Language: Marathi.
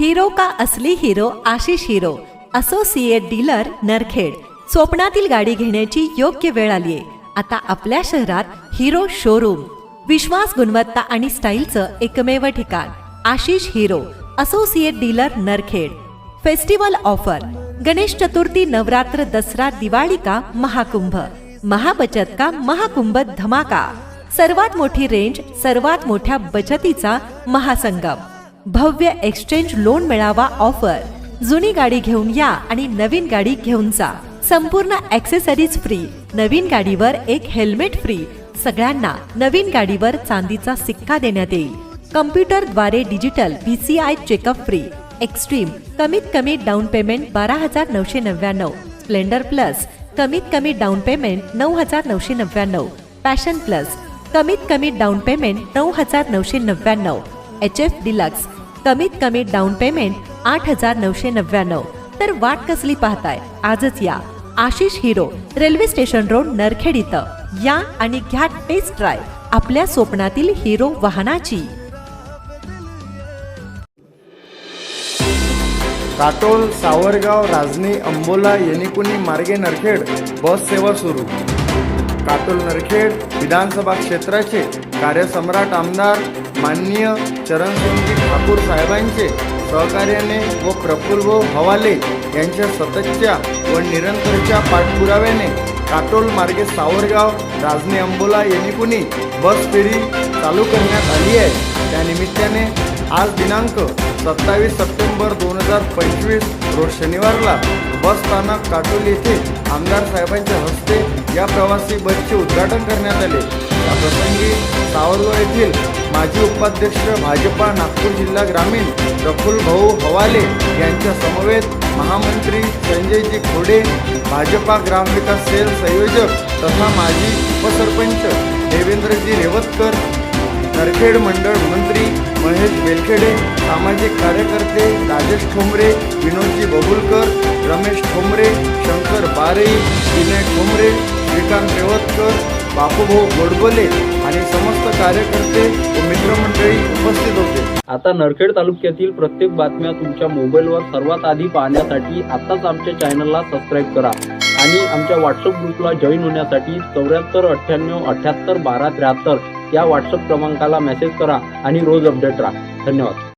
हिरो का असली hero Ashish hero associate dealer Narkhed. स्वप्नातील गाडी घेण्याची योग्य वेळ आलीये. आता आपल्या शहरात हिरो शोरूम विश्वास गुणवत्ता आणि स्टाईलचं एकमेव ठिकाण. Ashish hero associate dealer Narkhed. Festival offer. Ganesh Chaturthi Navratri Dussehra Diwali का महाकुंभ. महाबचत का महाकुंभ धमाका. सर्वात मोठी रेंज सर्वात मोठ्या बचतीचा महासंगम. भव्य एक्सचेंज लोन मिळावा ऑफर जुनी गाडी घेऊन या आणि नवीन गाडी घेऊन जा. संपूर्ण ऍक्सेसरीज फ्री नवीन गाडीवर एक हेल्मेट फ्री सगळ्यांना नवीन गाडीवर चांदीचा सिक्का देण्यात येईल. कम्प्युटरद्वारे digital VCI checkup free extreme कमीत कमी डाऊन पेमेंट बारा हजार नऊशे नव्याण्णव. स्प्लेंडर प्लस कमीत कमी डाऊन पेमेंट नऊ हजार नऊशे नव्याण्णव. पॅशन प्लस कमीत कमी डाऊन पेमेंट नऊ हजार नऊशे नव्याण्णव. एच एफ डिलक्स कमीत कमी डाऊन पेमेंट आठ हजार नऊशे नव्याण्णव. तर वाट कसली पाहताय? आजच या. Ashish hero railway station road Narkhed इथं. या आणि घ्या टेस्ट ड्राईव्ह आपल्या स्वप्नातील हिरो वाहनाची. काटोल सावरगाव राजनी अंबोला येनिकुनी मार्गे नरखेड. बस सेवा सुरू. काटोल नरखेड विधानसभा क्षेत्राचे कार्यसम्राट आमदार माननीय चरणसिंगजी ठाकूर साहेबांचे सहकार्याने व प्रफुल्ल हवाले यांच्या सततच्या व निरंतरच्या पाठपुराव्याने काटोल मार्गे सावरगाव राजनी अंबोला येनिकुनी बस फेरी चालू करण्यात आली आहे? त्यानिमित्ताने आज दिनांक सत्तावीस सप्टेंबर दोन हजार पंचवीस रोज शनिवारला बस स्थानक काटोल येथे आमदार साहेबांच्या हस्ते या प्रवासी बसचे उद्घाटन करण्यात आले. या प्रसंगी सावरगाव येथील माजी उपाध्यक्ष भाजपा नागपूर जिल्हा ग्रामीण प्रफुल भाऊ हवाले यांच्या समवेत महामंत्री संजयजी खोडे भाजपा ग्रामविकास सेल संयोजक तथा माजी उपसरपंच देवेंद्रजी रेवतकर नरखेड मंडळ मंत्री महेश बेलखेडे सामाजिक कार्यकर्ते राजेश ठोंबरे विनोदजी बबुलकर रमेश ठोंबरे शंकर बारे विनय ठोंबरे श्रीकांत रेवतकर बापूभाऊ गोडबोले आणि समस्त कार्यकर्ते व मित्रमंडळी उपस्थित होते. आता नरखेड तालुक्यातील प्रत्येक बातम्या तुमच्या मोबाईलवर सर्वात आधी पाहण्यासाठी आत्ताच आमच्या चॅनलला सबस्क्राईब करा. आणि आमच्या व्हॉट्सअप ग्रुपला जॉईन होण्यासाठी चौऱ्याहत्तर अठ्ठ्याण्णव अठ्ठ्याहत्तर बारा त्र्याहत्तर या व्हॉट्सअप क्रमांकाला मेसेज करा आणि रोज अपडेट राहा. धन्यवाद.